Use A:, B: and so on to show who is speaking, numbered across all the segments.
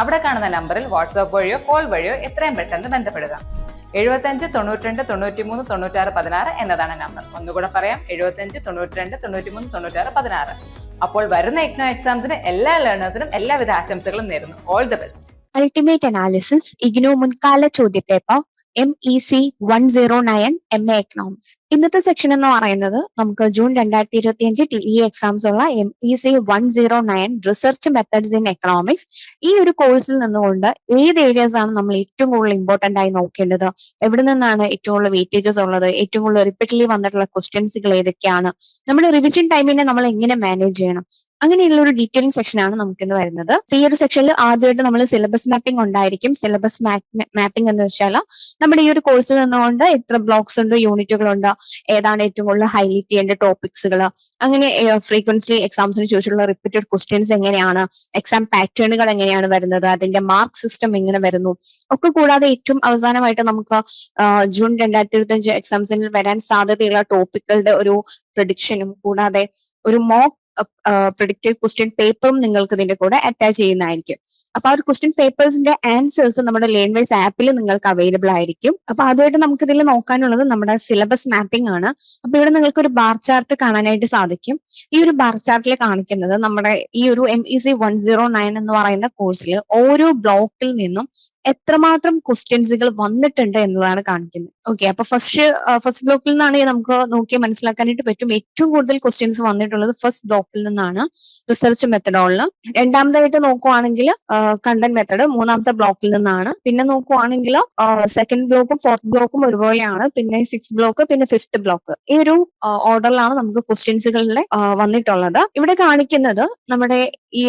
A: അവിടെ കാണുന്ന നമ്പറിൽ വാട്സാപ്പ് വഴിയോ കോൾ വഴിയോ എത്രയും പെട്ടെന്ന് ബന്ധപ്പെടുക. എഴുപത്തഞ്ച് തൊണ്ണൂറ്റിരണ്ട് തൊണ്ണൂറ്റിമൂന്ന് തൊണ്ണൂറ്റാറ് പതിനാറ് എന്നതാണ് നമ്പർ. ഒന്നുകൂടെ പറയാം എഴുപത്തഞ്ച് തൊണ്ണൂറ്റിരണ്ട് തൊണ്ണൂറ്റിമൂന്ന് തൊണ്ണൂറ്റാറ് പതിനാറ്. അപ്പോൾ വരുന്ന ഇഗ്നോ എക്സാംസിന് എല്ലാ ലേണേഴ്സിനും എല്ലാവിധ ആശംസകളും നേരുന്നു. All the best
B: ultimate analysis IGNOU മുൻകാല ചോദ്യപേപ്പർ M E C one zero nine M A economics ഇന്നത്തെ സെക്ഷൻ എന്ന് പറയുന്നത് നമുക്ക് ജൂൺ രണ്ടായിരത്തി ഇരുപത്തി അഞ്ച് ടി ഇ എക്സാംസ് ഉള്ള M E C one zero nine research methods in economics ഈ ഒരു കോഴ്സിൽ നിന്നുകൊണ്ട് ഏത് ഏരിയാസ് ആണ് നമ്മൾ ഏറ്റവും കൂടുതൽ ഇമ്പോർട്ടന്റ് ആയി നോക്കേണ്ടത്? എവിടെ നിന്നാണ് ഏറ്റവും കൂടുതൽ വെയിറ്റേജസ് ഉള്ളത്? ഏറ്റവും കൂടുതൽ റിപ്പീറ്റ്ലി വന്നിട്ടുള്ള ക്വസ്റ്റ്യൻസുകൾ ഏതൊക്കെയാണ്? നമ്മുടെ റിവിഷൻ ടൈമിനെ നമ്മൾ എങ്ങനെ മാനേജ് ചെയ്യണം? അങ്ങനെയുള്ള ഒരു ഡീറ്റെയിലിംഗ് സെക്ഷൻ ആണ് നമുക്കിന്ന് വരുന്നത്. ഈ ഒരു സെക്ഷനിൽ ആദ്യമായിട്ട് നമ്മൾ സിലബസ് മാപ്പിംഗ് ഉണ്ടായിരിക്കും. സിലബസ് മാപ്പിംഗ് എന്ന് വെച്ചാൽ നമ്മുടെ ഈ ഒരു കോഴ്സിൽ നിന്നുകൊണ്ട് എത്ര ബ്ലോക്സ് ഉണ്ട് യൂണിറ്റുകൾ ഉണ്ട് ഏതാണ് ഏറ്റവും കൂടുതൽ ഹൈലൈറ്റ് ചെയ്യേണ്ട ടോപ്പിക്സുകൾ അങ്ങനെ ഫ്രീക്വൻസി എക്സാംസിന് ചോദിച്ചിട്ടുള്ള റിപ്പീറ്റഡ് ക്വസ്റ്റ്യൻസ് എങ്ങനെയാണ് എക്സാം പാറ്റേണുകൾ എങ്ങനെയാണ് വരുന്നത് അതിന്റെ മാർക്ക് സിസ്റ്റം എങ്ങനെ വരുന്നു ഒക്കെ കൂടാതെ ഏറ്റവും അവസാനമായിട്ട് നമുക്ക് ജൂൺ രണ്ടായിരത്തി ഇരുപത്തി അഞ്ച് എക്സാംസിൽ വരാൻ സാധ്യതയുള്ള ടോപ്പിക്കുകളുടെ ഒരു പ്രഡിക്ഷനും കൂടാതെ ഒരു മോക്ക് പ്രിഡിക്റ്റീവ് ക്വസ്റ്റ്യൻ പേപ്പറും നിങ്ങൾക്ക് ഇതിന്റെ കൂടെ അറ്റാച്ച് ചെയ്യുന്നതായിരിക്കും. അപ്പൊ ആ ഒരു ക്വസ്റ്റ്യൻ പേപ്പേഴ്സിന്റെ ആൻസേഴ്സ് നമ്മുടെ ലേൺ വൈസ് ആപ്പിൽ നിങ്ങൾക്ക് അവൈലബിൾ ആയിരിക്കും. അപ്പൊ അതുമായിട്ട് നമുക്ക് ഇതിൽ നോക്കാനുള്ളത് നമ്മുടെ സിലബസ് മാപ്പിംഗ് ആണ്. അപ്പൊ ഇവിടെ നിങ്ങൾക്ക് ഒരു ബാർ ചാർട്ട് കാണാനായിട്ട് സാധിക്കും. ഈ ഒരു ബാർ ചാർട്ടിൽ കാണിക്കുന്നത് നമ്മുടെ ഈ ഒരു M E C one zero nine എന്ന് പറയുന്ന കോഴ്സിൽ ഓരോ ബ്ലോക്കിൽ നിന്നും എത്രമാത്രം ക്വസ്റ്റ്യൻസുകൾ വന്നിട്ടുണ്ട് എന്നതാണ് കാണിക്കുന്നത്. ഓക്കെ അപ്പൊ ഫസ്റ്റ് ഫസ്റ്റ് ബ്ലോക്കിൽ നിന്നാണ് നമുക്ക് നോക്കി മനസ്സിലാക്കാനായിട്ട് പറ്റും ഏറ്റവും കൂടുതൽ ക്വസ്റ്റ്യൻസ് വന്നിട്ടുള്ളത് ഫസ്റ്റ് ബ്ലോക്കിൽ നിന്നാണ് റിസർച്ച് മെത്തഡോളിൽ രണ്ടാമതായിട്ട് നോക്കുവാണെങ്കിൽ കണ്ടന്റ് മെത്തഡ് മൂന്നാമത്തെ ബ്ലോക്കിൽ നിന്നാണ്. പിന്നെ നോക്കുവാണെങ്കിൽ സെക്കൻഡ് ബ്ലോക്കും ഫോർത്ത് ബ്ലോക്കും ഒരുപോലെയാണ്. പിന്നെ സിക്സ് ബ്ലോക്ക് പിന്നെ ഫിഫ്ത്ത് ബ്ലോക്ക് ഈ ഒരു ഓർഡറിലാണ് നമുക്ക് ക്വസ്റ്റ്യൻസുകളിലെ വന്നിട്ടുള്ളത്. ഇവിടെ കാണിക്കുന്നത് നമ്മുടെ ഈ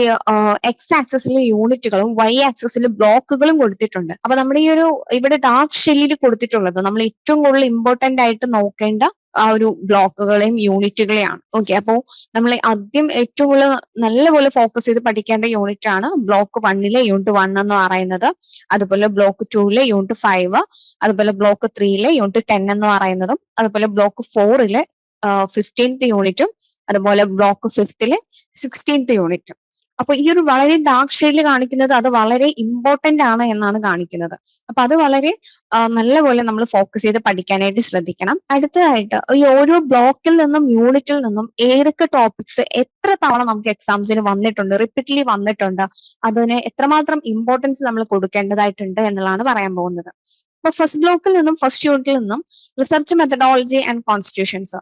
B: എക്സ് ആക്സസിലെ യൂണിറ്റുകളും വൈ ആക്സസിലെ ബ്ലോക്കുകളും കൊടുത്തിട്ടുണ്ട്. അപ്പൊ നമ്മുടെ ഈ ഒരു ഇവിടെ ഡാർക്ക് ഷെല്ലിൽ കൊടുത്തിട്ടുള്ളത് നമ്മൾ ഏറ്റവും കൂടുതൽ ഇമ്പോർട്ടന്റ് ആയിട്ട് നോക്കേണ്ട ആ ഒരു ബ്ലോക്കുകളെയും യൂണിറ്റുകളെയാണ് ഓക്കെ അപ്പോൾ നമ്മൾ ആദ്യം ഏറ്റവും കൂടുതൽ നല്ലപോലെ ഫോക്കസ് ചെയ്ത് പഠിക്കേണ്ട യൂണിറ്റ് ആണ് ബ്ലോക്ക് വണ്ണിലെ യൂണിറ്റ് വൺ എന്ന് പറയുന്നത്. അതുപോലെ ബ്ലോക്ക് ടൂവിലെ യൂണിറ്റ് ഫൈവ് അതുപോലെ ബ്ലോക്ക് ത്രീയിലെ യൂണിറ്റ് ടെൻ എന്ന് പറയുന്നതും അതുപോലെ ബ്ലോക്ക് ഫോറിലെ ഫിഫ്റ്റീൻത്ത് യൂണിറ്റും അതുപോലെ ബ്ലോക്ക് ഫിഫ്തിലെ സിക്സ്റ്റീൻത്ത് യൂണിറ്റും അപ്പൊ ഈ ഒരു വളരെ ഡാർക്ക് ഷെയ്ഡിൽ കാണിക്കുന്നത് അത് വളരെ ഇമ്പോർട്ടന്റ് ആണ് എന്നാണ് കാണിക്കുന്നത്. അപ്പൊ അത് വളരെ നല്ലപോലെ നമ്മൾ ഫോക്കസ് ചെയ്ത് പഠിക്കാനായിട്ട് ശ്രദ്ധിക്കണം. അടുത്തതായിട്ട് ഈ ഓരോ ബ്ലോക്കിൽ നിന്നും യൂണിറ്റിൽ നിന്നും ഏതൊക്കെ ടോപ്പിക്സ് എത്ര തവണ നമുക്ക് എക്സാംസിന് വന്നിട്ടുണ്ട് റിപ്പീറ്റ്ലി വന്നിട്ടുണ്ട് അതിന് എത്രമാത്രം ഇമ്പോർട്ടൻസ് നമ്മൾ കൊടുക്കേണ്ടതായിട്ടുണ്ട് എന്നുള്ളതാണ് പറയാൻ പോകുന്നത്. അപ്പൊ ഫസ്റ്റ് ബ്ലോക്കിൽ നിന്നും ഫസ്റ്റ് യൂണിറ്റിൽ നിന്നും റിസർച്ച് മെത്തഡോളജി ആൻഡ് കോൺസ്റ്റിറ്റ്യൂഷൻസ്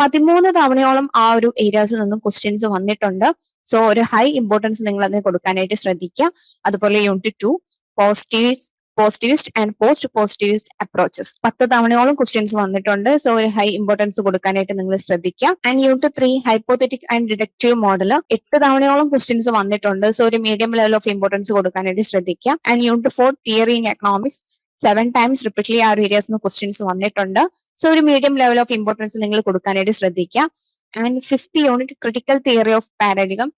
B: പതിമൂന്ന് തവണയോളം ആ ഒരു ഏരിയാസിൽ നിന്നും ക്വസ്റ്റ്യൻസ് വന്നിട്ടുണ്ട്. സോ ഒരു ഹൈ ഇമ്പോർട്ടൻസ് നിങ്ങൾ അതിന് കൊടുക്കാനായിട്ട് ശ്രദ്ധിക്കുക. അതുപോലെ unit two positive positivist and post positivist approaches പത്ത് തവണയോളം ക്വസ്റ്റ്യൻസ് വന്നിട്ടുണ്ട്. സോ ഒരു ഹൈ ഇമ്പോർട്ടൻസ് കൊടുക്കാനായിട്ട് നിങ്ങൾ ശ്രദ്ധിക്കുക. And unit three hypothetic and deductive model എട്ട് തവണയോളം ക്വസ്റ്റ്യൻസ് വന്നിട്ടുണ്ട്. സോ ഒരു മീഡിയം ലെവൽ ഓഫ് ഇമ്പോർട്ടൻസ് കൊടുക്കാനായിട്ട് ശ്രദ്ധിക്കുക. And unit four theory in economics seven times repeatedly ആ ഒരു ഏരിയാസ് നിന്ന് ക്വസ്റ്റ്യൻസ് വന്നിട്ടുണ്ട്. സോ ഒരു മീഡിയം ലെവൽ ഓഫ് ഇമ്പോർട്ടൻസ് നിങ്ങൾ കൊടുക്കാനായിട്ട് ശ്രദ്ധിക്കുക. And fifth unit critical theory of paradigm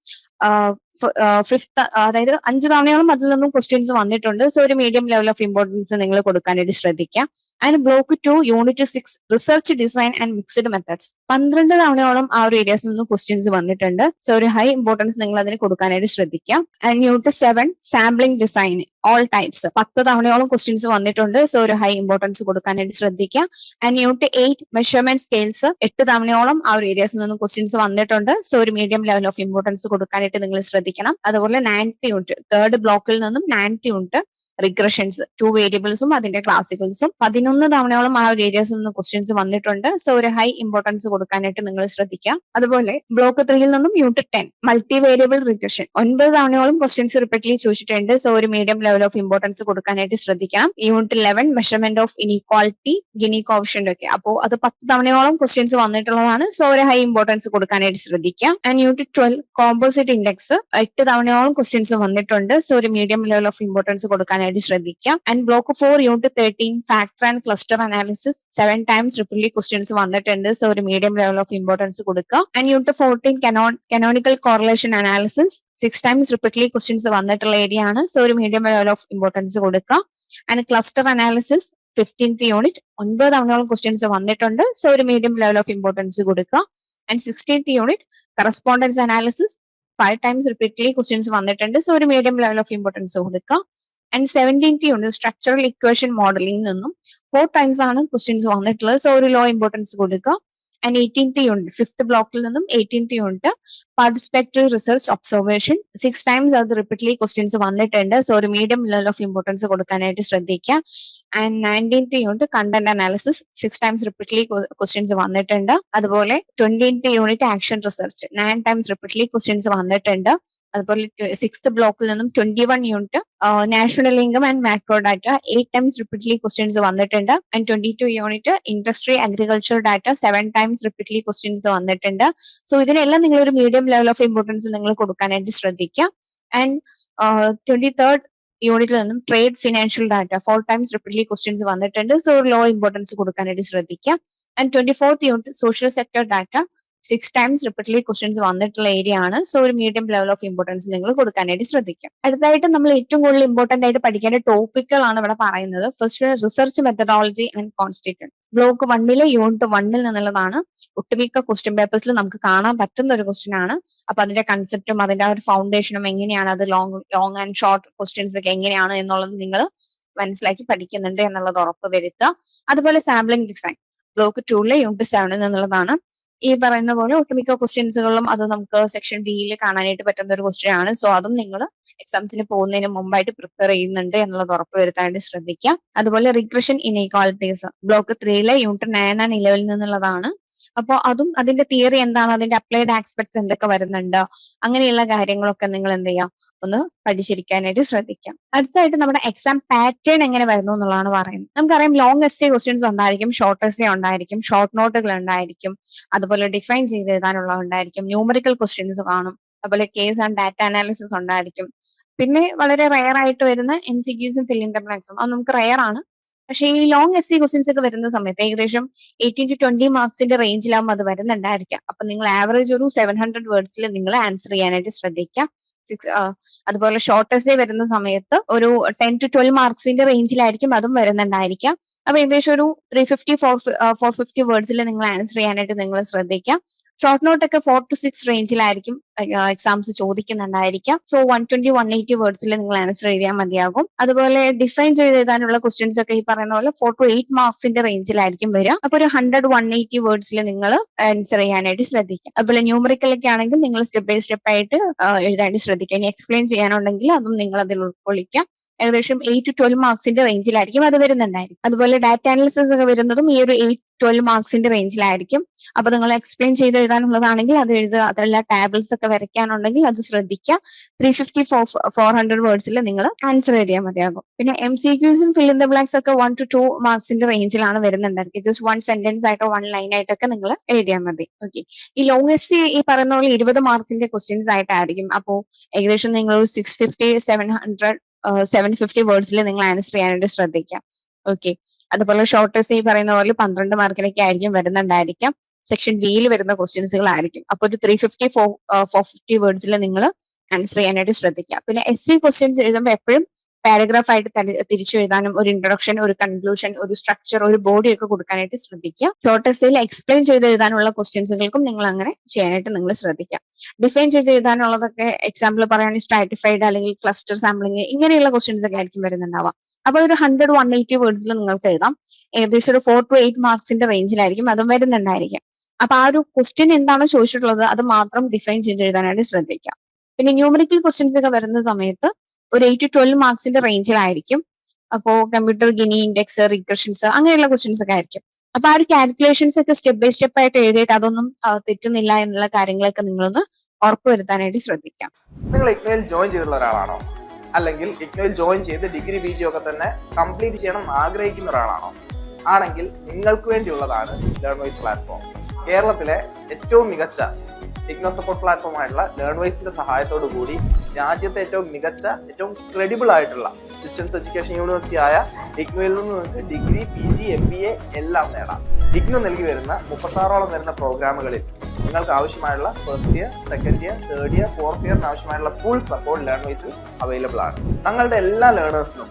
B: fifth അതായത് അഞ്ച് തവണയോളം അതിൽ നിന്നും ക്വസ്റ്റ്യൻസ് വന്നിട്ടുണ്ട്. സോ ഒരു മീഡിയം ലെവൽ ഓഫ് ഇമ്പോർട്ടൻസ് നിങ്ങൾ കൊടുക്കാനായിട്ട് ശ്രദ്ധിക്കുക. അതിന് block two unit six research design and mixed methods പന്ത്രണ്ട് തവണയോളം ആ ഒരു ഏരിയസിൽ നിന്നും ക്വസ്റ്റ്യൻസ് വന്നിട്ടുണ്ട്. സോ ഒരു ഹൈ ഇമ്പോർട്ടൻസ് നിങ്ങൾ അതിന് കൊടുക്കാനായിട്ട് ശ്രദ്ധിക്കുക. And unit seven sampling design all types പത്ത് തവണയോളം ക്വസ്റ്റ്യൻസ് വന്നിട്ടുണ്ട്. സോ ഒരു ഹൈ ഇമ്പോർട്ടൻസ് കൊടുക്കാനായിട്ട് ശ്രദ്ധിക്കുക. And unit eight measurement scales എട്ട് തവണയോളം ആ ഒരു ഏരിയസിൽ നിന്നും ക്വസ്റ്റ്യൻസ് വന്നിട്ടുണ്ട്. സോ ഒരു മീഡിയം ലെവൽ ഓഫ് ഇമ്പോർട്ടൻസ് കൊടുക്കാനായിട്ട് നിങ്ങൾ ശ്രദ്ധിക്കുക. ശ്രദ്ധിക്കണം. അതുപോലെ നയൻത്ത് ഉണ്ട് തേർഡ് ബ്ലോക്കിൽ നിന്നും നയൻത്ത് ഉണ്ട് റിഗ്രഷൻസ് ടു വേരിയബിൾസും അതിന്റെ ക്ലാസിക്കൽസും പതിനൊന്ന് തവണയോളം ആ ഒരു ഏരിയസിൽ നിന്ന് ക്വസ്റ്റ്യൻസ് വന്നിട്ടുണ്ട്. സോ ഒരു ഹൈ ഇമ്പോർട്ടൻസ് കൊടുക്കാനായിട്ട് നിങ്ങൾ ശ്രദ്ധിക്കുക. അതുപോലെ ബ്ലോക്ക് ത്രീയിൽ നിന്നും unit ten multi variable regression ഒൻപത് തവണയോളം ക്വസ്റ്റ്യൻസ് റിപ്പീറ്റ്ലി ചോദിച്ചിട്ടുണ്ട്. സോ ഒരു മീഡിയം ലെവൽ ഓഫ് ഇമ്പോർട്ടൻസ് കൊടുക്കാനായിട്ട് ശ്രദ്ധിക്കാം unit eleven measurement of inequality Gini coefficient ഒക്കെ. അപ്പോൾ അത് പത്ത് തവണയോളം ക്വസ്റ്റ്യൻസ് വന്നിട്ടുള്ളതാണ്. സോ ഒരു ഹൈ ഇമ്പോർട്ടൻസ് കൊടുക്കാനായിട്ട് ശ്രദ്ധിക്കാം and unit twelve composite index എട്ട് തവണയോളം ക്വസ്റ്റ്യൻസ് വന്നിട്ടുണ്ട്. സോ ഒരു മീഡിയം ലെവൽ ഓഫ് ഇമ്പോർട്ടൻസ് കൊടുക്കാനായിട്ട് ശ്രദ്ധിക്കാം. And block four unit thirteen factor and cluster analysis seven times repeatedly questions വന്നിട്ടുണ്ട്. സോ ഒരു മീഡിയം ലെവൽ ഓഫ് ഇമ്പോർട്ടൻസ് കൊടുക്കുക and unit fourteen canonical correlation analysis six times repeatedly questions വന്നിട്ടുള്ള area ആണ്. So ഒരു medium level of importance കൊടുക്കുക and cluster analysis fifteenth unit ഒൻപത് തവണയോളം questions വന്നിട്ടുണ്ട്. സോ ഒരു മീഡിയം ലെവൽ ഓഫ് ഇമ്പോർട്ടൻസ് കൊടുക്കുക and sixteenth unit correspondence analysis five times repeatedly questions വന്നിട്ടുണ്ട്. സോ ഒരു മീഡിയം ലെവൽ ഓഫ് ഇമ്പോർട്ടൻസ് കൊടുക്കുക ആൻഡ് സെവന്റീൻ ടി ഉണ്ട്. സ്ട്രക്ചറൽ ഇക്വേഷൻ മോഡലിംഗ് നിന്നും ഫോർ ടൈംസ് ആണ് ക്വസ്റ്റ്യൻസ് വന്നിട്ടുള്ളത്. സോ ഒരു ലോ ഇമ്പോർട്ടൻസ് കൊടുക്കുക ആൻഡ് എയ്റ്റീൻ ടി ഉണ്ട്. ഫിഫ്ത് ബ്ലോക്കിൽ നിന്നും eighteenth unit participatory research observation six times അത് റിപ്പീറ്റ്ലി ക്വസ്റ്റ്യൻസ് വന്നിട്ടുണ്ട്. സോ ഒരു മീഡിയം ലെവൽ ഓഫ് ഇമ്പോർട്ടൻസ് കൊടുക്കാനായിട്ട് ശ്രദ്ധിക്കുക and nineteenth unit content analysis six times repeatedly questions വന്നിട്ടുണ്ട്. അതുപോലെ twentieth unit action research nine times repeatedly questions വന്നിട്ടുണ്ട്. അതുപോലെ sixth ബ്ലോക്കിൽ നിന്നും twenty one unit national income and macro data eight times repeatedly questions വന്നിട്ടുണ്ട്. And twenty two unit industry agriculture data seven times repeatedly questions വന്നിട്ടുണ്ട്. So ഇതിനെല്ലാം നിങ്ങൾ ഒരു medium level of importance നിങ്ങൾ കൊടുക്കാനായിട്ട് ശ്രദ്ധിക്കുക ആൻഡ് ട്വന്റി തേർഡ് യൂണിറ്റിൽ നിന്നും trade financial data four times repeatedly questions വന്നിട്ടുണ്ട്. സോ ലോ ഇമ്പോർട്ടൻസ് കൊടുക്കാനായിട്ട് ശ്രദ്ധിക്കുക and twenty fourth unit social sector data six times repeatedly questions വന്നിട്ടുള്ള ഏരിയ ആണ്. സോ ഒരു മീഡിയം ലെവൽ ഓഫ് ഇമ്പോർട്ടൻസ് നിങ്ങൾ കൊടുക്കാനായിട്ട് ശ്രദ്ധിക്കാം അടുത്തായിട്ട് നമ്മൾ ഏറ്റവും കൂടുതൽ ഇമ്പോർട്ടന്റ് ആയിട്ട് പഠിക്കേണ്ട ടോപ്പിക്കുകളാണ് ഇവിടെ പറയുന്നത്. First research methodology and constituent block വണ്ണിലെ യൂണിറ്റ് വണ്ണിൽ നിന്നുള്ളതാണ്. ഒട്ടുമിക്ക ക്വസ്റ്റ്യൻ പേപ്പേഴ്സിൽ നമുക്ക് കാണാൻ പറ്റുന്ന ഒരു ക്വസ്റ്റ്യൻ ആണ്. അപ്പൊ അതിന്റെ കൺസെപ്റ്റും അതിന്റെ ഒരു ഫൗണ്ടേഷനും എങ്ങനെയാണ്? അത് long long and short questions ഒക്കെ എങ്ങനെയാണ് എന്നുള്ളത് നിങ്ങൾ മനസ്സിലാക്കി പഠിക്കുന്നുണ്ട് എന്നുള്ളത് ഉറപ്പ് വരുത്തുക. അതുപോലെ സാമ്പിളിംഗ് ഡിസൈൻ ബ്ലോക്ക് ടൂളിലെ യൂണിറ്റ് സെവനിൽ നിന്നുള്ളതാണ്. ഈ പറയുന്ന പോലെ ഒട്ടുമിക്ക ക്വസ്റ്റ്യൻസുകളും അത് നമുക്ക് സെക്ഷൻ ബിയിൽ കാണാനായിട്ട് പറ്റുന്ന ഒരു ക്വസ്റ്റ്യൻ ആണ്. സോ അതും നിങ്ങൾ എക്സാംസിന് പോകുന്നതിന് മുമ്പായിട്ട് പ്രിപ്പയർ ചെയ്യുന്നുണ്ട് എന്നുള്ളത് ഉറപ്പുവരുത്താനായിട്ട് ശ്രദ്ധിക്കാം. അതുപോലെ റിഗ്രഷൻ ഇൻ ഇനീക്വാളിറ്റീസ് ബ്ലോക്ക് ത്രീയിലെ യൂണിറ്റ് നയൻ ആൻഡ് ഇലവനിൽ നിന്നുള്ളതാണ്. അപ്പോൾ അതും അതിന്റെ തിയറി എന്താണ്? അതിന്റെ അപ്ലൈഡ് ആസ്പെക്ട്സ് എന്തൊക്കെ വരുന്നുണ്ട്? അങ്ങനെയുള്ള കാര്യങ്ങളൊക്കെ നിങ്ങൾ എന്ത് ചെയ്യാം? ഒന്ന് പഠിച്ചിരിക്കാനായിട്ട് ശ്രദ്ധിക്കാം. അടുത്തായിട്ട് നമ്മുടെ എക്സാം പാറ്റേൺ എങ്ങനെ വരുന്നു എന്നുള്ളതാണ് പറയുന്നത്. നമുക്കറിയാം ലോങ് എസ് എ ക്വസ്റ്റ്യൻസ് ഉണ്ടായിരിക്കും ഷോർട്ട് എസ് എ ഉണ്ടായിരിക്കും ഷോർട്ട് നോട്ടുകൾ ഉണ്ടായിരിക്കും അതുപോലെ ഡിഫൈൻ ചെയ്ത് എഴുതാനുള്ള ഉണ്ടായിരിക്കും ന്യൂമറിക്കൽ ക്വസ്റ്റ്യൻസ് കാണും അതുപോലെ കേസ് ആൻഡ് ഡാറ്റ അനാലിസിസ് ഉണ്ടായിരിക്കും. പിന്നെ വളരെ റയർ ആയിട്ട് വരുന്ന എം സി ക്യൂസും ഫില്ലിംഗ് ബ്ലാങ്ക്സും അത് നമുക്ക് റയർ ആണ്. പക്ഷേ ഈ ലോങ് എസ് സി ക്വസ്റ്റ്യൻസ് ഒക്കെ വരുന്ന സമയത്ത് ഏകദേശം എയ്റ്റീൻ ടു ട്വന്റി മാർക്സിന്റെ റേഞ്ചിലാകുമ്പോൾ അത് വരുന്നുണ്ടായിരിക്കാം. അപ്പൊ നിങ്ങൾ ആവറേജ് ഒരു സെവൻ ഹൺഡ്രഡ് വേർഡ്സിൽ നിങ്ങൾ ആൻസർ ചെയ്യാനായിട്ട് ശ്രദ്ധിക്കാം. സിക്സ് അതുപോലെ ഷോർട്ട് എസ് വരുന്ന സമയത്ത് ഒരു ടെൻ ടു ട്വൽവ് മാർക്സിന്റെ റേഞ്ചിലായിരിക്കും അതും വരുന്നുണ്ടായിരിക്കാം. അപ്പൊ ഏകദേശം ഒരു three fifty four four fifty വേർഡ്സിൽ നിങ്ങൾ ആൻസർ ചെയ്യാനായിട്ട് നിങ്ങൾ ശ്രദ്ധിക്കാം. ഷോർട്ട് നോട്ട് ഒക്കെ ഫോർ ടു സിക്സ് റേഞ്ചിലായിരിക്കും exams ചോദിക്കുന്നുണ്ടായിരിക്കാം. So one twenty one eighty വേർഡ്സിൽ നിങ്ങൾ ആൻസർ ചെയ്താൽ മതിയാകും. അതുപോലെ ഡിഫൈൻ ചെയ്ത് എഴുതാനുള്ള ക്വസ്റ്റ്യൻസ് ഒക്കെ ഈ പറയുന്ന പോലെ ഫോർ ടു എയ്റ്റ് മാർക്സിന്റെ റേഞ്ചിലായിരിക്കും വരിക. അപ്പൊ ഒരു ഹൺഡ്രഡ് വൺ എയ്റ്റി വേർഡ്സിൽ നിങ്ങൾ ആൻസർ ചെയ്യാനായിട്ട് ശ്രദ്ധിക്കാം. അതുപോലെ ന്യൂമറിക്കൽ ഒക്കെ ആണെങ്കിൽ നിങ്ങൾ സ്റ്റെപ്പ് ബൈ സ്റ്റെപ്പ് ആയിട്ട് എഴുതാനായിട്ട് ശ്രദ്ധിക്കുക ഇനി എക്സ്പ്ലെയിൻ ചെയ്യാനുണ്ടെങ്കിൽ അതും നിങ്ങൾ അതിൽ ഉൾക്കൊള്ളിക്കാം. ഏകദേശം എയ്റ്റ് ടു ട്വൽവ് മാർക്സിന്റെ റേഞ്ചിലായിരിക്കും അത് വരുന്നുണ്ടായിരിക്കും. അതുപോലെ ഡാറ്റ അനാലിസിസ് ഒക്കെ വരുന്നതും ഈ ഒരു എയ്റ്റ് ട്വൽവ് മാർക്സിന്റെ റേഞ്ചിലായിരിക്കും അപ്പൊ നിങ്ങൾ എക്സ്പ്ലെയിൻ ചെയ്ത് എഴുതാനുള്ളതാണെങ്കിൽ അത് എഴുതുക. അതല്ല ടാബിൾസ് ഒക്കെ വരയ്ക്കാനുണ്ടെങ്കിൽ അത് ശ്രദ്ധിക്കുക. Three fifty four four hundred വേർഡ്സിൽ നിങ്ങൾ ആൻസർ എഴുതിയാൽ മതിയാകും. പിന്നെ എം സി ക്യൂസും ഫിൽ ഇൻ ദ ബ്ലാക്സ് ഒക്കെ വൺ ടു ടു മാർക്സിന്റെ റേഞ്ചിലാണ് വരുന്നുണ്ടായിരിക്കും. ജസ്റ്റ് വൺ സെന്റൻസ് ആയിട്ടോ വൺ ലൈൻ ആയിട്ടൊക്കെ നിങ്ങൾ എഴുതിയാൽ മതി. ഓക്കെ ഈ ലോങ്സ്റ്റ് ഈ പറയുന്ന പോലെ ഇരുപത് മാർക്കിന്റെ ക്വസ്റ്റ്യൻസ് ആയിട്ടായിരിക്കും അപ്പോൾ ഏകദേശം നിങ്ങൾ six fifty seven hundred seven fifty വേർഡ്സിൽ നിങ്ങൾ ആൻസർ ചെയ്യാനായിട്ട് ശ്രദ്ധിക്കാം. ഓക്കെ അതുപോലെ ഷോർട്ട് എസ് ഈ പറയുന്ന പോലെ പന്ത്രണ്ട് മാർക്കിനൊക്കെ ആയിരിക്കും വരുന്നുണ്ടായിരിക്കാം. സെക്ഷൻ ബിയിൽ വരുന്ന ക്വസ്റ്റ്യൻസുകൾ ആയിരിക്കും. അപ്പൊ ഒരു three fifty four four fifty വേർഡ്സിൽ നിങ്ങൾ ആൻസർ ചെയ്യാനായിട്ട് ശ്രദ്ധിക്കുക പിന്നെ എസ് സി ക്വസ്റ്റ്യൻസ് എഴുതുമ്പോൾ എപ്പോഴും പാരഗ്രാഫ് ആയിട്ട് തിരിച്ചു എഴുതാനും ഒരു ഇൻട്രൊഡക്ഷൻ ഒരു കൺക്ലൂഷൻ ഒരു സ്ട്രക്ചർ ഒരു ബോഡി ഒക്കെ കൊടുക്കാനായിട്ട് ശ്രദ്ധിക്കുക. ഷോർട്ട് എസ്സേയിൽ എക്സ്പ്ലെയിൻ ചെയ്ത് എഴുതാനുള്ള ക്വസ്റ്റ്യൻസുകൾക്കും നിങ്ങൾ അങ്ങനെ ചെയ്യാനായിട്ട് നിങ്ങൾ ശ്രദ്ധിക്കുക. ഡിഫൈൻ ചെയ്ത് എഴുതാനുള്ളതൊക്കെ എക്സാമ്പിൾ പറയുകയാണെങ്കിൽ സ്ട്രാറ്റിഫൈഡ് അല്ലെങ്കിൽ ക്ലസ്റ്റർ സാമ്പിളിംഗ് ഇങ്ങനെയുള്ള ക്വസ്റ്റ്യൻസ് ഒക്കെ ആയിരിക്കും വരുന്നുണ്ടാവുക. അപ്പോൾ ഒരു ഹൺഡ്രഡ് വൺ എയ്റ്റി വേർഡ്സിൽ നിങ്ങൾക്ക് എഴുതാം. ഏകദേശം ഒരു ഫോർ ടു എയ്റ്റ് മാർക്സിന്റെ റേഞ്ചിലായിരിക്കും അതും വരുന്നുണ്ടായിരിക്കും. അപ്പൊ ആ ഒരു ക്വസ്റ്റ്യൻ എന്താണോ ചോദിച്ചിട്ടുള്ളത് അത് മാത്രം ഡിഫൈൻ ചെയ്ത് എഴുതാനായിട്ട് ശ്രദ്ധിക്കാം പിന്നെ ന്യൂമറിക്കൽ ക്വസ്റ്റ്യൻസ് ഒക്കെ വരുന്ന സമയത്ത് ഒരു എയ്റ്റ് ട്വൽവ് മാർക്സിന്റെ റേഞ്ചിലായിരിക്കും അപ്പോ കമ്പ്യൂട്ടർ ഗിനി ഇൻഡെക്സ് റിഗ്രഷൻസ് അങ്ങനെയുള്ള ക്വസ്റ്റ്യൻസ് ഒക്കെ ആയിരിക്കും. അപ്പൊ ആ ഒരു കാൽക്കുലേഷൻസ് ഒക്കെ സ്റ്റെപ്പ് ബൈ സ്റ്റെപ്പ് ആയിട്ട് എഴുതിയിട്ട് അതൊന്നും തെറ്റുന്നില്ല എന്നുള്ള കാര്യങ്ങളൊക്കെ നിങ്ങളൊന്ന് ഉറപ്പുവരുത്താനായിട്ട് ശ്രദ്ധിക്കാം.
C: നിങ്ങൾ ഇഗ്നോയിൽ ജോയിൻ ചെയ്തിട്ടുള്ള ഒരാളാണോ? അല്ലെങ്കിൽ ഇഗ്നോയിൽ ജോയിൻ ചെയ്ത് ഡിഗ്രി പി ജി ഒക്കെ തന്നെ കംപ്ലീറ്റ് ചെയ്യണം ആഗ്രഹിക്കുന്ന ഒരാളാണോ? ആണെങ്കിൽ നിങ്ങൾക്ക് വേണ്ടിയുള്ളതാണ് ലേൺ വൈസ് പ്ലാറ്റ്ഫോം കേരളത്തിലെ ഏറ്റവും മികച്ച ഇഗ്നോ സപ്പോർട്ട് പ്ലാറ്റ്ഫോമായിട്ടുള്ള ലേൺ വൈസിന്റെ സഹായത്തോടു കൂടി രാജ്യത്തെ ഏറ്റവും മികച്ച ഏറ്റവും ക്രെഡിബിൾ ആയിട്ടുള്ള ഡിസ്റ്റൻസ് എഡ്യൂക്കേഷൻ യൂണിവേഴ്സിറ്റി ആയ ഇഗ്നോയിൽ നിന്ന് നിങ്ങൾക്ക് degree P G M B A എല്ലാം നേടാം. ഇഗ്നോ നൽകി വരുന്ന മുപ്പത്താറോളം വരുന്ന പ്രോഗ്രാമുകളിൽ നിങ്ങൾക്ക് ആവശ്യമായുള്ള first year second year third year fourth ഇയറിന് ആവശ്യമായുള്ള ഫുൾ സപ്പോർട്ട് ലേൺ വൈസിൽ അവൈലബിൾ ആണ്. തങ്ങളുടെ എല്ലാ ലേണേഴ്സിനും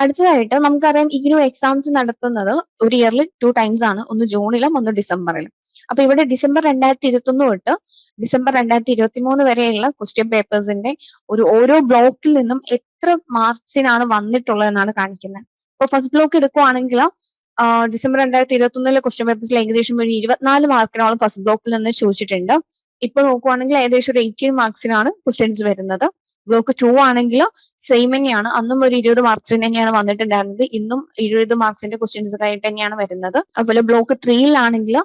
B: അടുത്തതായിട്ട് നമുക്കറിയാം ഇഗ്നു എക്സാംസ് നടത്തുന്നത് ഒരു ഇയറിൽ ടു ടൈംസ് ആണ്. ഒന്ന് ജൂണിലും ഒന്ന് ഡിസംബറിലും. അപ്പൊ ഇവിടെ ഡിസംബർ രണ്ടായിരത്തി ഇരുപത്തി ഒന്ന് തൊട്ട് ഡിസംബർ രണ്ടായിരത്തി ഇരുപത്തി മൂന്ന് വരെയുള്ള ക്വസ്റ്റ്യൻ പേപ്പേഴ്സിന്റെ ഒരു ഓരോ ബ്ലോക്കിൽ നിന്നും എത്ര മാർക്സിനാണ് വന്നിട്ടുള്ളതെന്നാണ് കാണിക്കുന്നത്. ഇപ്പൊ ഫസ്റ്റ് ബ്ലോക്ക് എടുക്കുവാണെങ്കിൽ ഡിസംബർ രണ്ടായിരത്തി ഇരുപത്തി ഒന്നിലെ ക്വസ്റ്റ്യൻ പേപ്പേഴ്സിൽ ഏകദേശം ഒരു ഇരുപത്തിനാല് മാർക്കിനോളം ഫസ്റ്റ് ബ്ലോക്കിൽ നിന്ന് ചോദിച്ചിട്ടുണ്ട്. ഇപ്പൊ നോക്കുവാണെങ്കിൽ ഏകദേശം ഒരു എയ്റ്റീൻ മാർക്സിനാണ് ക്വസ്റ്റ്യൻസ് വരുന്നത്. ബ്ലോക്ക് ടു ആണെങ്കിലും സെയിം തന്നെയാണ്. അന്നും ഒരു ഇരുപത് മാർക്സിന് തന്നെയാണ് വന്നിട്ടുണ്ടായിരുന്നത്. ഇന്നും ഇരുപത് മാർക്സിന്റെ ക്വസ്റ്റ്യൻസ് ആയിട്ട് തന്നെയാണ് വരുന്നത്. അതുപോലെ ബ്ലോക്ക് ത്രീയിലാണെങ്കിൽ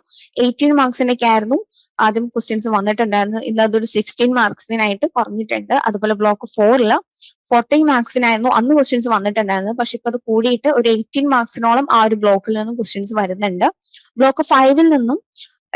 B: എയ്റ്റീൻ മാർക്സിന്റെ ഒക്കെ ആയിരുന്നു ആദ്യം ക്വസ്റ്റ്യൻസ് വന്നിട്ടുണ്ടായിരുന്നത്. ഇന്ന് അതൊരു സിക്സ്റ്റീൻ മാർക്സിനായിട്ട് കുറഞ്ഞിട്ടുണ്ട്. അതുപോലെ ബ്ലോക്ക് ഫോറിൽ ഫോർട്ടീൻ മാർക്സിനായിരുന്നു അന്ന് ക്വസ്റ്റ്യൻസ് വന്നിട്ടുണ്ടായിരുന്നത്. പക്ഷെ ഇപ്പൊ അത് കൂടിയിട്ട് ഒരു എയ്റ്റീൻ മാർക്സിനോളം ആ ഒരു ബ്ലോക്കിൽ നിന്നും ക്വസ്റ്റ്യൻസ് വരുന്നുണ്ട്. ബ്ലോക്ക് ഫൈവിൽ നിന്നും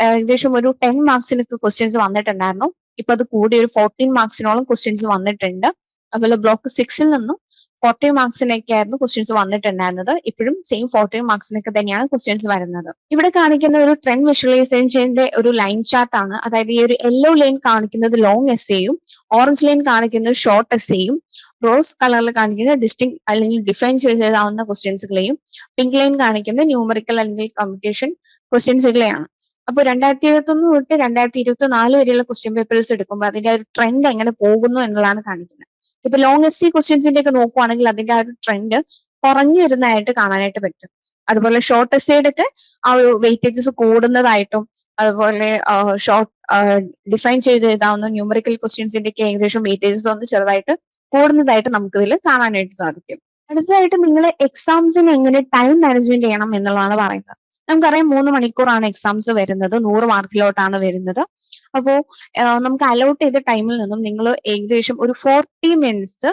B: ഏകദേശം ഒരു ടെൻ മാർക്സിനൊക്കെ ക്വസ്റ്റ്യൻസ് വന്നിട്ടുണ്ടായിരുന്നു. ഇപ്പൊ അത് കൂടി ഒരു ഫോർട്ടീൻ മാർക്സിനോളം ക്വസ്റ്റ്യൻസ് വന്നിട്ടുണ്ട്. അതുപോലെ ബ്ലോക്ക് സിക്സിൽ നിന്നും ഫോർട്ടീൻ മാർക്സിനൊക്കെ ആയിരുന്നു ക്വസ്റ്റ്യൻസ് വന്നിട്ടുണ്ടായിരുന്നത്. ഇപ്പോഴും സെയിം ഫോർട്ടീൻ മാർക്സിനൊക്കെ തന്നെയാണ് ക്വസ്റ്റ്യൻസ് വരുന്നത്. ഇവിടെ കാണിക്കുന്ന ഒരു ട്രെൻഡ് വിഷ്വലൈസേഷന്റെ ഒരു ലൈൻ ചാർട്ട് ആണ്. അതായത് ഈ ഒരു യെല്ലോ ലൈൻ കാണിക്കുന്നത് ലോങ് എസ്സേയും ഓറഞ്ച് ലൈൻ കാണിക്കുന്നത് ഷോർട്ട് എസ്സേയും റോസ് കളറിൽ കാണിക്കുന്ന ഡിസ്റ്റിങ് അല്ലെങ്കിൽ ഡിഫൈൻ ചെയ്താവുന്ന ക്വസ്റ്റ്യൻസുകളെയും പിങ്ക് ലൈൻ കാണിക്കുന്ന ന്യൂമറിക്കൽ അല്ലെങ്കിൽ കമ്പ്യൂട്ടേഷൻ ക്വസ്റ്റ്യൻസുകളെയാണ് അപ്പോൾ രണ്ടായിരത്തി ഇരുപത്തി ഒന്ന് തൊട്ട് രണ്ടായിരത്തി ഇരുപത്തി നാല് വരെയുള്ള ക്വസ്റ്റ്യൻ പേപ്പേഴ്സ് എടുക്കുമ്പോൾ അതിന്റെ ഒരു ട്രെൻഡ് എങ്ങനെ പോകുന്നു എന്നുള്ളതാണ് കാണിക്കുന്നത്. ഇപ്പൊ ലോങ് എസ് സി ക്വസ്റ്റ്യൻസിന്റെ ഒക്കെ നോക്കുവാണെങ്കിൽ അതിന്റെ ആ ഒരു ട്രെൻഡ് കുറഞ്ഞു വരുന്നതായിട്ട് കാണാനായിട്ട് പറ്റും. അതുപോലെ ഷോർട്ട് എസ്സേയുടെ ഒക്കെ ആ ഒരു വെയിറ്റേജസ് കൂടുന്നതായിട്ടും അതുപോലെ ഷോർട്ട് ഡിഫൈൻ ചെയ്ത് എഴുതാവുന്ന ന്യൂമറിക്കൽ ക്വസ്റ്റ്യൻസിന്റെ ഒക്കെ ഏകദേശം വെയിറ്റേജസ് ഒന്ന് ചെറുതായിട്ട് കൂടുന്നതായിട്ട് നമുക്ക് ഇതിൽ കാണാനായിട്ട് സാധിക്കും. അടുത്തതായിട്ട് നിങ്ങൾ എക്സാംസിന് എങ്ങനെ ടൈം മാനേജ്മെന്റ് ചെയ്യണം എന്നുള്ളതാണ് പറയുന്നത്. നമുക്കറിയാം മൂന്ന് മണിക്കൂറാണ് എക്സാംസ് വരുന്നത്. നൂറ് മാർക്കിലോട്ടാണ് വരുന്നത്. അപ്പോ നമുക്ക് അലോട്ട് ചെയ്ത ടൈമിൽ നിന്നും നിങ്ങൾ ഏകദേശം ഒരു ഫോർട്ടി മിനിറ്റ്സ്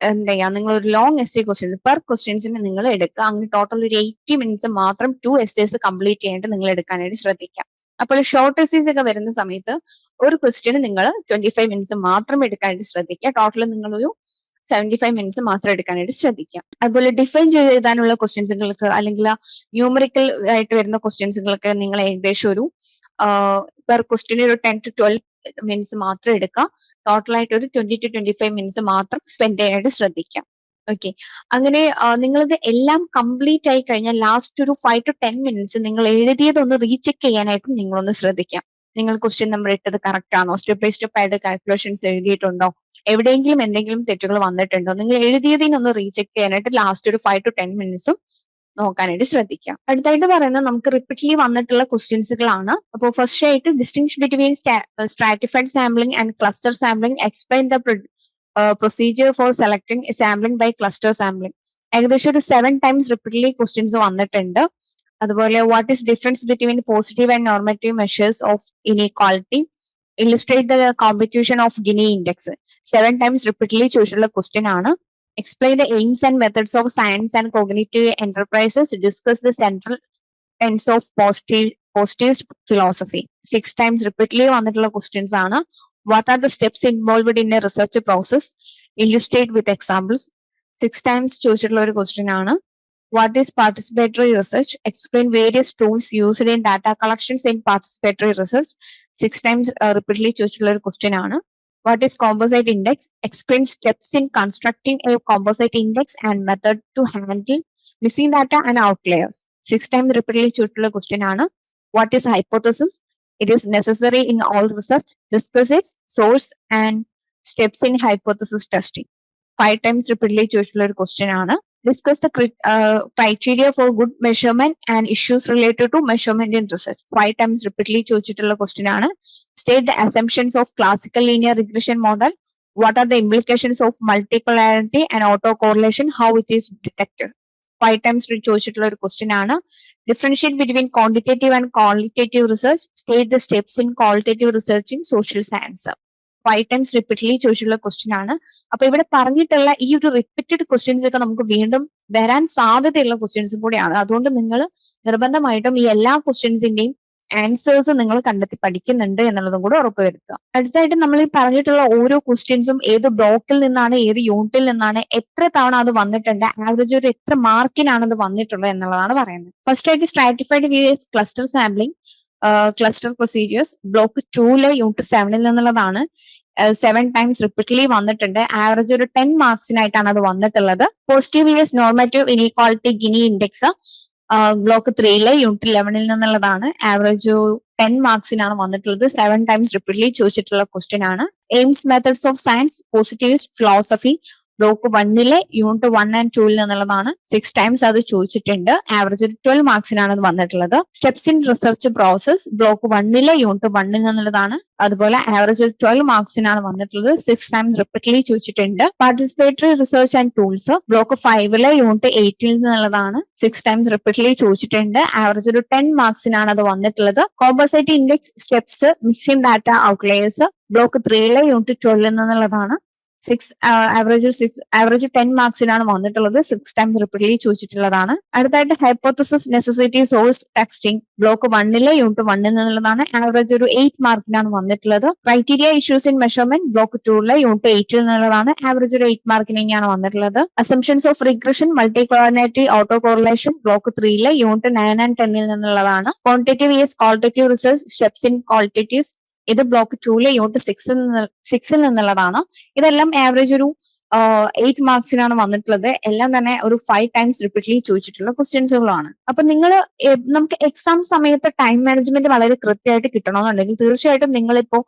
B: എന്താ ചെയ്യാ? നിങ്ങൾ ഒരു long essay questions per ക്വസ്റ്റ്യൻസിന് നിങ്ങൾ എടുക്കുക. അങ്ങനെ ടോട്ടൽ ഒരു എയ്റ്റി മിനിറ്റ്സ് മാത്രം ടു എസ് കംപ്ലീറ്റ് ചെയ്യാനായിട്ട് നിങ്ങൾ എടുക്കാനായിട്ട് ശ്രദ്ധിക്കാം അപ്പോൾ ഷോർട്ട് എസ്സേസ് ഒക്കെ വരുന്ന സമയത്ത് ഒരു ക്വസ്റ്റ്യന് നിങ്ങൾ ട്വന്റി ഫൈവ് മിനിറ്റ്സ് മാത്രം എടുക്കാനായിട്ട് ശ്രദ്ധിക്കുക. ടോട്ടൽ നിങ്ങളൊരു സെവന്റി ഫൈവ് മിനിറ്റ്സ് മാത്രം എടുക്കാനായിട്ട് ശ്രദ്ധിക്കാം. അതുപോലെ ഡിഫൈൻ ചെയ്ത് എഴുതാനുള്ള ക്വസ്റ്റ്യൻസുകൾക്ക് അല്ലെങ്കിൽ ന്യൂമറിക്കൽ ആയിട്ട് വരുന്ന ക്വസ്റ്റ്യൻസുകൾക്ക് നിങ്ങൾ ഏകദേശം ഒരു പെർ ക്വസ്റ്റ്യൻ ഒരു ടെൻ ടു ട്വൽവ് മിനിറ്റ്സ് മാത്രം എടുക്കുക ടോട്ടൽ ആയിട്ട് ഒരു twenty to twenty five minutes മാത്രം സ്പെൻഡ് ചെയ്യാനായിട്ട് ശ്രദ്ധിക്കാം. ഓക്കെ അങ്ങനെ നിങ്ങളിത് എല്ലാം കംപ്ലീറ്റ് ആയി കഴിഞ്ഞാൽ ലാസ്റ്റ് ഒരു ഫൈവ് ടു ടെൻ മിനിറ്റ്സ് നിങ്ങൾ എഴുതിയതൊന്ന് റീചെക്ക് ചെയ്യാനായിട്ടും നിങ്ങളൊന്ന് ശ്രദ്ധിക്കാം. നിങ്ങൾ ക്വസ്റ്റ്യൻ നമ്പർ ഇട്ടത് കറക്റ്റ് ആണോ? സ്റ്റെപ്പ് ബൈ സ്റ്റെപ്പ് ആയിട്ട് കാൽക്കുലേഷൻസ് എഴുതിയിട്ടുണ്ടോ? എവിടെയെങ്കിലും എന്തെങ്കിലും തെറ്റുകൾ വന്നിട്ടുണ്ടോ? നിങ്ങൾ എഴുതിയതിനൊന്ന് റീചെക്ക് ചെയ്യാനായിട്ട് ലാസ്റ്റ് ഒരു ഫൈവ് ടു ടെൻ മിനിറ്റ്സും നോക്കാനായിട്ട് ശ്രദ്ധിക്കാം. അടുത്തായിട്ട് പറയുന്നത് നമുക്ക് റിപ്പീറ്റ്ലി വന്നിട്ടുള്ള ക്വസ്റ്റ്യൻസുകളാണ് അപ്പോൾ ഫസ്റ്റ് ആയിട്ട് distinction between stratified sampling and cluster sampling explain the procedure for selecting sampling by cluster sampling ഏകദേശം ഒരു സെവൻ ടൈംസ് റിപ്പീറ്റ്ലി ക്വസ്റ്റ്യൻസ് വന്നിട്ടുണ്ട്. അതുപോലെ what is difference between positive and normative measures of inequality illustrate the computation of Gini index seven times repeatedly ചോദിച്ചിട്ടുള്ള question ആണ് explain the aims and methods of science and cognitive enterprises, discuss the central tenets of positive positivist philosophy. Six times repeatedly വന്നിട്ടുള്ള questions ആണ് what are the steps involved in a research process? Illustrate with examples. Six times ചോദിച്ചിട്ടുള്ള ഒരു question ആണ് what is participatory research? Explain various tools used in data collections in participatory research. Six times uh, repeatedly ചോദിച്ചിട്ടുള്ള ഒരു question ആണ് What is composite index? Explain steps in constructing a composite index and method to handle missing data and outliers six time repeatedly ചോദിച്ചിട്ടുള്ള question ആണ്. What is hypothesis it is necessary in all research discuss it source and steps in hypothesis testing five times repeatedly ചോദിച്ചിട്ടുള്ള ഒരു question ആണ്. discuss the criteria for good measurement and issues related to measurement in research five times repeatedly ചോദിച്ചിട്ടുള്ള question ആണ് state the assumptions of classical linear regression model what are the implications of multipolarity and autocorrelation how it is detected five times ചോദിച്ചിട്ടുള്ള ഒരു question ആണ് differentiate between quantitative and qualitative research state the steps in qualitative research in social science Five times repeatedly ചോദിച്ചിട്ടുള്ള question ആണ്. അപ്പൊ ഇവിടെ പറഞ്ഞിട്ടുള്ള ഈ ഒരു റിപ്പീറ്റഡ് ക്വസ്റ്റ്യൻസ് ഒക്കെ നമുക്ക് വീണ്ടും വരാൻ സാധ്യതയുള്ള ക്വസ്റ്റ്യൻസും കൂടിയാണ്. അതുകൊണ്ട് നിങ്ങൾ നിർബന്ധമായിട്ടും ഈ എല്ലാ ക്വസ്റ്റ്യൻസിന്റെയും ആൻസേഴ്സ് നിങ്ങൾ കണ്ടെത്തി പഠിക്കുന്നുണ്ട് എന്നുള്ളതും കൂടെ ഉറപ്പുവരുത്തുക അടുത്തായിട്ട് നമ്മൾ ഈ പറഞ്ഞിട്ടുള്ള ഓരോ ക്വസ്റ്റ്യൻസും ഏത് ബ്ലോക്കിൽ നിന്നാണ് ഏത് യൂണിറ്റിൽ നിന്നാണ് എത്ര തവണ അത് വന്നിട്ടുണ്ട് ആവറേജ് ഒരു എത്ര മാർക്കിനാണ് അത് വന്നിട്ടുള്ളത് എന്നുള്ളതാണ് പറയുന്നത്. ഫസ്റ്റ് ആയിട്ട് stratified views cluster sampling cluster procedures block ടൂലെ unit സെവനിൽ നിന്നുള്ളതാണ്. സെവൻ ടൈംസ് റിപ്പീറ്റ്ലി വന്നിട്ടുണ്ട്. ആവറേജ് ഒരു ടെൻ മാർക്സിനായിട്ടാണ് അത് വന്നിട്ടുള്ളത്. Positive years normative inequality Gini index block ത്രീയിലെ unit ലെവനിൽ നിന്നുള്ളതാണ്. ആവറേജ് ടെൻ മാർക്സിനാണ് വന്നിട്ടുള്ളത്. സെവൻ ടൈംസ് റിപ്പീറ്റ്ലി ചോദിച്ചിട്ടുള്ള ക്വസ്റ്റ്യൻ ആണ്. Aims methods of science positive philosophy block വണ്ണിലെ യൂണിറ്റ് വൺ ആൻഡ് ടൂവിൽ നിന്നുള്ളതാണ്. സിക്സ് ടൈംസ് അത് ചോദിച്ചിട്ടുണ്ട്. ആവറേജ് ഒരു ട്വൽവ് മാർക്സിനാണ് അത് വന്നിട്ടുള്ളത്. Steps in research process block വണ്ണിലെ യൂണിറ്റ് വണ്ണിൽ നിന്നുള്ളതാണ്. അതുപോലെ ആവറേജ് ഒരു ട്വൽവ് മാർക്സിനാണ് വന്നിട്ടുള്ളത്. സിക്സ് ടൈംസ് റിപ്പീറ്റ്ലി ചോദിച്ചിട്ടുണ്ട്. Participatory research and tools block ഫൈവിലെ unit എയ്റ്റിൽ നിന്നുള്ളതാണ്. സിക്സ് ടൈംസ് റിപ്പീറ്റ്ലി ചോദിച്ചിട്ടുണ്ട്. ആവറേജ് ഒരു ടെൻ മാർക്സിനാണ് അത് വന്നിട്ടുള്ളത്. Composite index steps missing data outliers block ത്രീയിലെ unit ട്വൽവിൽ നിന്നുള്ളതാണ്. Six average six average ten മാർക്സിനാണ് വന്നിട്ടുള്ളത്. സിക്സ് ടൈംസ് റിപ്പീറ്റ്ലി ചോദിച്ചിട്ടുള്ളതാണ്. അടുത്തായിട്ട് hypothesis necessity source testing block വണ്ണിലെ യൂണിറ്റ് വണ്ണിൽ നിന്നുള്ളതാണ് ആവറേജ് ഒരു എയ്റ്റ് മാർക്കിനാണ് വന്നിട്ടുള്ളത്. Criteria issues in measurement block ടൂറിലെ unit എയ്റ്റിൽ നിന്നുള്ളതാണ് ആവറേജ് ഒരു എയ്റ്റ് മാർക്കിനെയാണ് വന്നിട്ടുള്ളത്. Assumptions of regression multicollinearity autocorrelation block ത്രീയിലെ unit nine and ടെന്നിൽ നിന്നുള്ളതാണ്. Quantitative ഇയസ് qualitative research steps in qualitatives ഇത് ബ്ലോക്ക് ടൂലെ യൂണിറ്റ് സിക്സിൽ സിക്സിൽ നിന്നുള്ളതാണ്. ഇതെല്ലാം ആവറേജ് ഒരു എയ്റ്റ് മാർക്സിനാണ് വന്നിട്ടുള്ളത്. എല്ലാം തന്നെ ഒരു ഫൈവ് ടൈംസ് റിപ്പീറ്റ്ലി ചോദിച്ചിട്ടുള്ള ക്വസ്റ്റ്യൻസുകളാണ് അപ്പൊ നിങ്ങൾ നമുക്ക് എക്സാം സമയത്ത് ടൈം മാനേജ്മെന്റ് വളരെ കൃത്യമായിട്ട് കിട്ടണമെന്നുണ്ടെങ്കിൽ തീർച്ചയായിട്ടും നിങ്ങളിപ്പോ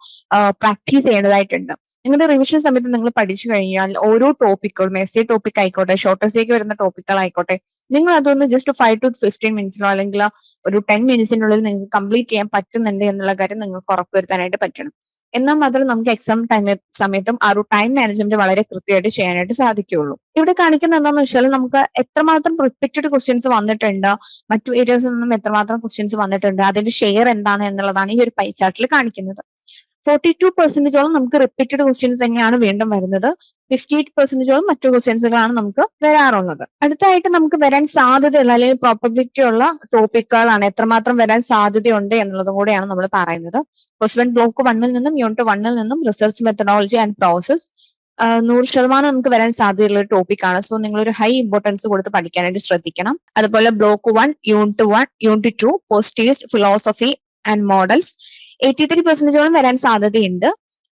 B: പ്രാക്ടീസ് ചെയ്യേണ്ടതായിട്ടുണ്ട്. നിങ്ങളുടെ റിവിഷൻ സമയത്ത് നിങ്ങൾ പഠിച്ചു കഴിഞ്ഞാൽ ഓരോ ടോപ്പിക്കുകളും എസ് എ ടോപ്പിക് ആയിക്കോട്ടെ ഷോർട്ട് എസ്സേക്ക് വരുന്ന ടോപ്പിക്കുകളായിക്കോട്ടെ നിങ്ങൾ അതൊന്ന് ജസ്റ്റ് ഫൈവ് ടു ഫിഫ്റ്റീൻ മിനിറ്റ്സിനോ അല്ലെങ്കിൽ ഒരു ടെൻ മിനിറ്റ്സിനുള്ളിൽ നിങ്ങൾക്ക് കംപ്ലീറ്റ് ചെയ്യാൻ പറ്റുന്നുണ്ട് എന്നുള്ള കാര്യം നിങ്ങൾക്ക് ഉറപ്പുവരുത്താനായിട്ട് പറ്റണം. എന്നാൽ മാത്രമേ നമുക്ക് എക്സാം ടൈം സമയത്തും ആ ഒരു ടൈം മാനേജ്മെന്റ് വളരെ കൃത്യമായിട്ട് ചെയ്യാനായിട്ട് സാധിക്കുകയുള്ളൂ. ഇവിടെ കാണിക്കുന്ന എന്താണെന്ന് വെച്ചാൽ നമുക്ക് എത്രമാത്രം റിപ്പീറ്റഡ് ക്വസ്റ്റ്യൻസ് വന്നിട്ടുണ്ട് മറ്റു ഏരിയസിൽ നിന്നും എത്രമാത്രം ക്വസ്റ്റ്യൻസ് വന്നിട്ടുണ്ട് അതിന്റെ ഷെയർ എന്താണ് എന്നുള്ളതാണ് ഈ ഒരു പൈ ചാർട്ടിൽ കാണിക്കുന്നത്. ഫോർട്ടി ടു പെർസെന്റേജോളം നമുക്ക് റിപ്പീറ്റഡ് ക്വസ്റ്റ്യൻസ് തന്നെയാണ് വീണ്ടും വരുന്നത്. ഫിഫ്റ്റി എയ്റ്റ് പെർസെന്റേജോളം മറ്റു ക്വസ്റ്റ്യൻസുകളാണ് നമുക്ക് വരാറുള്ളത്. അടുത്തായിട്ട് നമുക്ക് വരാൻ സാധ്യതയുള്ള അല്ലെങ്കിൽ പ്രോബബിലിറ്റി ഉള്ള ടോപ്പിക്കുകളാണ് എത്രമാത്രം വരാൻ സാധ്യതയുണ്ട് എന്നുള്ളതും കൂടെയാണ് നമ്മൾ പറയുന്നത്. ക്വസ്റ്റ്യൻ ബ്ലോക്ക് വണ്ണിൽ നിന്നും യൂണിറ്റ് വണ്ണിൽ നിന്നും റിസർച്ച് മെത്തഡോളജി ആൻഡ് പ്രോസസ് നൂറ് ശതമാനം നമുക്ക് വരാൻ സാധ്യതയുള്ള ഒരു ടോപ്പിക്കാണ് സോ നിങ്ങൾ ഒരു ഹൈ ഇമ്പോർട്ടൻസ് കൊടുത്ത് പഠിക്കാനായിട്ട് ശ്രദ്ധിക്കണം. അതുപോലെ block one unit one unit two positives philosophy and models eighty three പെർസെന്റേജോളം വരാൻ സാധ്യതയുണ്ട്.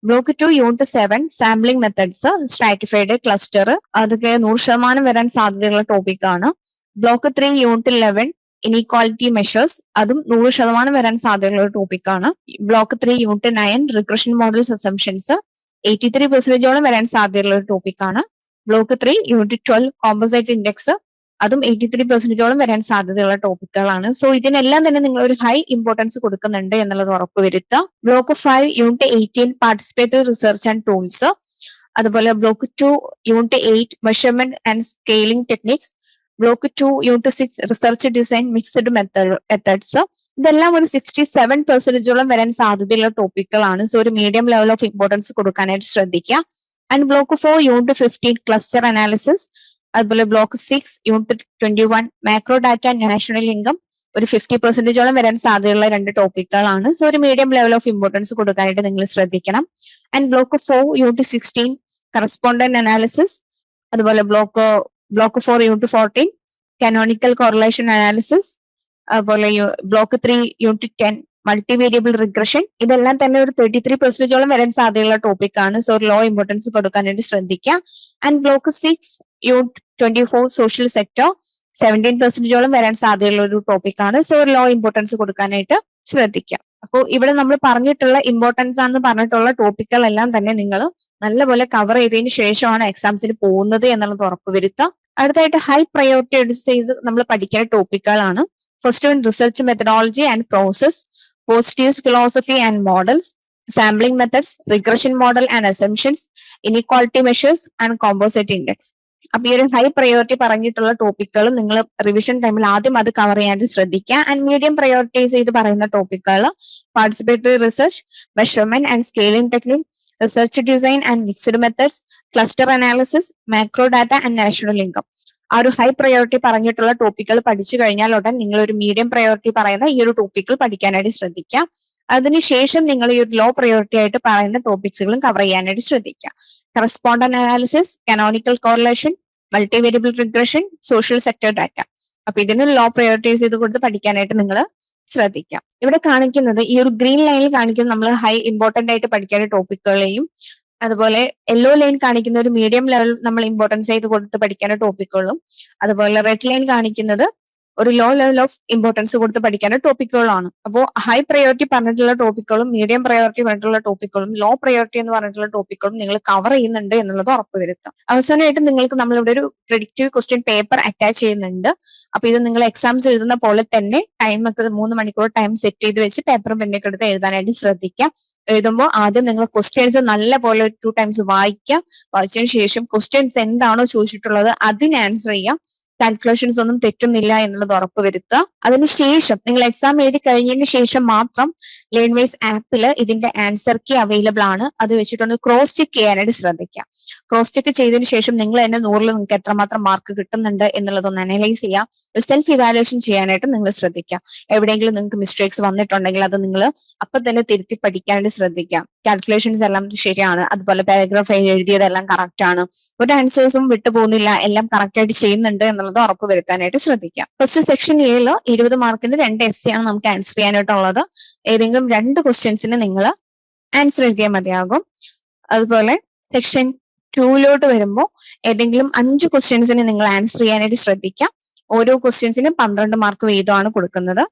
B: Block two unit seven sampling methods stratified cluster അതൊക്കെ നൂറ് ശതമാനം വരാൻ സാധ്യതയുള്ള ടോപ്പിക് ആണ്. Block three unit eleven inequality measures അതും നൂറ് ശതമാനം വരാൻ സാധ്യതയുള്ള ടോപ്പിക് ആണ്. Block three unit nine regression models assumptions eighty three പെർസെന്റേജോളം വരാൻ സാധ്യതയുള്ള ഒരു ടോപ്പിക്കാണ് block three unit twelve composite index അതും എയ്റ്റി ത്രീ പെർസെന്റേജോളം വരാൻ സാധ്യതയുള്ള ടോപ്പിക്കുകളാണ് സോ ഇതിനെല്ലാം തന്നെ നിങ്ങൾ ഒരു ഹൈ ഇമ്പോർട്ടൻസ് കൊടുക്കുന്നുണ്ട് എന്നുള്ളത് ഉറപ്പുവരുത്തുക. Block five unit eighteen participatory research and tools അതുപോലെ block two unit eight measurement and scaling techniques block two unit six research design mixed methods ഇതെല്ലാം ഒരു സിക്സ്റ്റി സെവൻ പെർസെന്റേജോളം വരാൻ സാധ്യതയുള്ള ടോപ്പിക്കുകളാണ് സോ ഒരു മീഡിയം ലെവൽ ഓഫ് ഇമ്പോർട്ടൻസ് കൊടുക്കാനായിട്ട് ശ്രദ്ധിക്കുക. And block four unit fifteen cluster analysis അതുപോലെ block six unit twenty one macro data national income ഒരു ഫിഫ്റ്റി പെർസെന്റേജോളം വരാൻ സാധ്യതയുള്ള രണ്ട് ടോപ്പിക്കുകളാണ് സോ ഒരു മീഡിയം ലെവൽ ഓഫ് ഇമ്പോർട്ടൻസ് കൊടുക്കാനായിട്ട് നിങ്ങൾ ശ്രദ്ധിക്കണം. And block four unit sixteen correspondent analysis അതുപോലെ block block four unit fourteen canonical correlation analysis അതുപോലെ block three unit ten multi variable regression ഇതെല്ലാം തന്നെ ഒരു തേർട്ടി ത്രീ പെർസെന്റേജോളം വരാൻ സാധ്യതയുള്ള ടോപ്പിക് ആണ്. സോ ലോ ഇമ്പോർട്ടൻസ് കൊടുക്കാനായിട്ട് ശ്രദ്ധിക്കുക. And block six unit twenty four social sector seventeen പെർസെന്റേജോളം വരാൻ സാധ്യതയുള്ള ഒരു ടോപ്പിക്കാണ് സോ ലോ ഇമ്പോർട്ടൻസ് കൊടുക്കാനായിട്ട് ശ്രദ്ധിക്കുക അപ്പോൾ ഇവിടെ നമ്മൾ പറഞ്ഞിട്ടുള്ള ഇമ്പോർട്ടൻസ് ആണെന്ന് പറഞ്ഞിട്ടുള്ള ടോപ്പിക്കുകളെല്ലാം തന്നെ നിങ്ങൾ നല്ലപോലെ കവർ ചെയ്തതിന് ശേഷമാണ് എക്സാംസിന് പോകുന്നത് എന്നുള്ളത് ഉറപ്പുവരുത്തുക. അടുത്തായിട്ട് ഹൈ പ്രയോറിറ്റി ചെയ്ത് നമ്മൾ പഠിക്കുന്ന ടോപ്പിക്കുകളാണ് first one research methodology and process positives philosophy and models sampling methods regression model and assumptions inequality measures and composite index അപ്പൊ ഈ ഒരു ഹൈ പ്രയോറിറ്റി പറഞ്ഞിട്ടുള്ള ടോപ്പിക്കുകൾ നിങ്ങൾ റിവിഷൻ ടൈമിൽ ആദ്യം അത് കവർ ചെയ്യാനായിട്ട് ശ്രദ്ധിക്കുക. ആൻഡ് മീഡിയം പ്രയോറിറ്റൈസ് ചെയ്ത് പറയുന്ന ടോപ്പിക്കുകൾ participatory research measurement and scaling technique research design and mixed methods cluster analysis macro data and national income ആ ഒരു ഹൈ പ്രയോറിറ്റി പറഞ്ഞിട്ടുള്ള ടോപ്പിക്കുകൾ പഠിച്ചു കഴിഞ്ഞാൽ ഉടൻ നിങ്ങൾ ഒരു മീഡിയം പ്രയോറിറ്റി പറയുന്ന ഈ ഒരു ടോപ്പിക്കുകൾ പഠിക്കാനായിട്ട് ശ്രദ്ധിക്കുക. അതിനുശേഷം നിങ്ങൾ ഈ ഒരു ലോ പ്രയോറിറ്റി ആയിട്ട് പറയുന്ന ടോപ്പിക്സുകളും കവർ ചെയ്യാനായിട്ട് ശ്രദ്ധിക്കുക. Correspondent analysis canonical correlation multivariable regression social sector data അപ്പൊ ഇതിന് ലോ പ്രയോറിറ്റൈസ് ചെയ്ത് കൊടുത്ത് പഠിക്കാനായിട്ട് നിങ്ങൾ ശ്രദ്ധിക്കാം. ഇവിടെ കാണിക്കുന്നത് ഈ ഒരു ഗ്രീൻ ലൈനിൽ കാണിക്കുന്നത് നമ്മൾ ഹൈ ഇമ്പോർട്ടന്റ് ആയിട്ട് പഠിക്കേണ്ട ടോപ്പിക്കുകളെയും അതുപോലെ യെല്ലോ ലൈൻ കാണിക്കുന്ന ഒരു മീഡിയം ലെവൽ നമ്മൾ ഇമ്പോർട്ടൻസ് ചെയ്ത് കൊടുത്ത് പഠിക്കേണ്ട ടോപ്പിക്കുകളും അതുപോലെ റെഡ് ലൈൻ കാണിക്കുന്നത് ഒരു ലോ ലെവൽ ഓഫ് ഇമ്പോർട്ടൻസ് കൊടുത്ത് പഠിക്കേണ്ട ടോപ്പിക്കുകളാണ് അപ്പോൾ ഹൈ പ്രയോറിറ്റി പറഞ്ഞിട്ടുള്ള ടോപ്പിക്കുകളും മീഡിയം പ്രയോറിറ്റി പറഞ്ഞിട്ടുള്ള ടോപ്പിക്കുകളും ലോ പ്രയോറിറ്റി എന്ന് പറഞ്ഞിട്ടുള്ള ടോപ്പിക്കുകളും നിങ്ങൾ കവർ ചെയ്യുന്നുണ്ട് എന്നുള്ളത് ഉറപ്പുവരുത്താം അവസാനമായിട്ട് നിങ്ങൾക്ക് നമ്മളിവിടെ ഒരു പ്രിഡിക്റ്റീവ് ക്വസ്റ്റ്യൻ പേപ്പർ അറ്റാച്ച് ചെയ്യുന്നുണ്ട്. അപ്പൊ ഇത് നിങ്ങൾ എക്സാംസ് എഴുതുന്ന പോലെ തന്നെ ടൈം ഒക്കെ മൂന്ന് മണിക്കൂർ ടൈം സെറ്റ് ചെയ്ത് വെച്ച് പേപ്പറും പെന്നൊക്കെ എടുത്ത് എഴുതാനായിട്ട് ശ്രദ്ധിക്കാം എഴുതുമ്പോൾ ആദ്യം നിങ്ങൾ ക്വസ്റ്റ്യൻസ് നല്ല പോലെ ടു ടൈംസ് വായിക്കുക. വായിച്ചതിന് ശേഷം ക്വസ്റ്റ്യൻസ് എന്താണോ ചോദിച്ചിട്ടുള്ളത് അതിന് ആൻസർ ചെയ്യാം കാൽക്കുലേഷൻസ് ഒന്നും തെറ്റുന്നില്ല എന്നുള്ളത് ഉറപ്പുവരുത്തുക അതിനുശേഷം നിങ്ങൾ എക്സാം എഴുതി കഴിഞ്ഞതിന് ശേഷം മാത്രം ലേൺവേസ് ആപ്പിൽ ഇതിന്റെ ആൻസർ കീ അവൈലബിൾ ആണ്. അത് വെച്ചിട്ടൊന്ന് ക്രോസ് ചെക്ക് ചെയ്യാനായിട്ട് ശ്രദ്ധിക്കുക ക്രോസ് ചെക്ക് ചെയ്തതിനു ശേഷം നിങ്ങൾ തന്നെ നൂറിൽ നിങ്ങൾക്ക് എത്രമാത്രം മാർക്ക് കിട്ടുന്നുണ്ട് എന്നുള്ളതൊന്ന് അനലൈസ് ചെയ്യുക സെൽഫ് ഇവാലുവേഷൻ ചെയ്യാനായിട്ട് നിങ്ങൾ ശ്രദ്ധിക്കുക എവിടെയെങ്കിലും നിങ്ങൾക്ക് മിസ്റ്റേക്സ് വന്നിട്ടുണ്ടെങ്കിൽ അത് നിങ്ങൾ അപ്പൊ തന്നെ തിരുത്തി പഠിക്കാനായിട്ട് ശ്രദ്ധിക്കുക കാൽക്കുലേഷൻസ് എല്ലാം ശരിയാണ്. അതുപോലെ പാരഗ്രാഫ് എഴുതിയതെല്ലാം കറക്റ്റ് ആണ്. ഒരു ആൻസേഴ്സും വിട്ടുപോകുന്നില്ല. എല്ലാം കറക്റ്റ് ആയിട്ട് ചെയ്യുന്നുണ്ട് എന്നുള്ളത് ഉറപ്പ് വരുത്താനായിട്ട് ശ്രദ്ധിക്കാം. ഫസ്റ്റ് സെക്ഷൻ എയിൽ ഇരുപത് മാർക്കിന് രണ്ട് എസ് ആണ് നമുക്ക് ആൻസർ ചെയ്യാനായിട്ടുള്ളത്. ഏതെങ്കിലും രണ്ട് ക്വസ്റ്റ്യൻസിന് നിങ്ങൾ ആൻസർ എഴുതിയാൽ മതിയാകും. അതുപോലെ സെക്ഷൻ ടൂയിലോട്ട് വരുമ്പോൾ ഏതെങ്കിലും അഞ്ച് ക്വസ്റ്റ്യൻസിന് നിങ്ങൾ ആൻസർ ചെയ്യാനായിട്ട് ശ്രദ്ധിക്കാം. ഓരോ ക്വസ്റ്റ്യൻസിനും പന്ത്രണ്ട് മാർക്ക് വീതമാണ് കൊടുക്കുന്നത്.